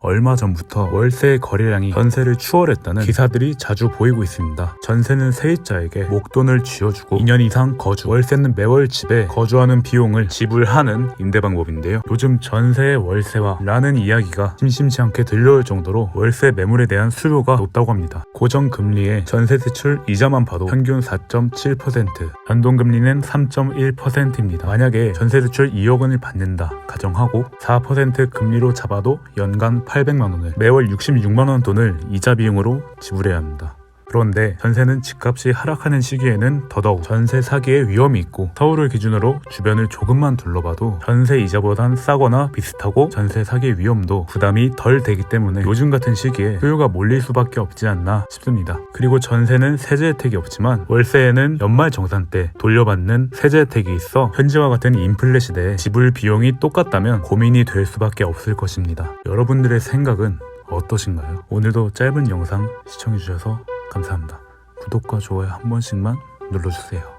얼마 전부터 월세 거래량이 전세를 추월했다는 기사들이 자주 보이고 있습니다. 전세는 세입자에게 목돈을 쥐어주고 2년 이상 거주, 월세는 매월 집에 거주하는 비용을 지불하는 임대 방법인데요. 요즘 전세의 월세화라는 이야기가 심심치 않게 들려올 정도로 월세 매물에 대한 수요가 높다고 합니다. 고정금리에 전세 대출 이자만 봐도 평균 4.7%, 변동금리는 3.1%입니다. 만약에 전세 대출 2억 원을 받는다 가정하고 4% 금리로 잡아도 연간 800만 원을 매월 66만 원 돈을 이자 비용으로 지불해야 합니다. 그런데 전세는 집값이 하락하는 시기에는 더더욱 전세 사기의 위험이 있고 서울을 기준으로 주변을 조금만 둘러봐도 전세 이자보단 싸거나 비슷하고 전세 사기 위험도 부담이 덜 되기 때문에 요즘 같은 시기에 수요가 몰릴 수밖에 없지 않나 싶습니다. 그리고 전세는 세제 혜택이 없지만 월세에는 연말 정산 때 돌려받는 세제 혜택이 있어 현지와 같은 인플레 시대에 지불 비용이 똑같다면 고민이 될 수밖에 없을 것입니다. 여러분들의 생각은 어떠신가요? 오늘도 짧은 영상 시청해주셔서 감사합니다. 구독과 좋아요 한 번씩만 눌러주세요.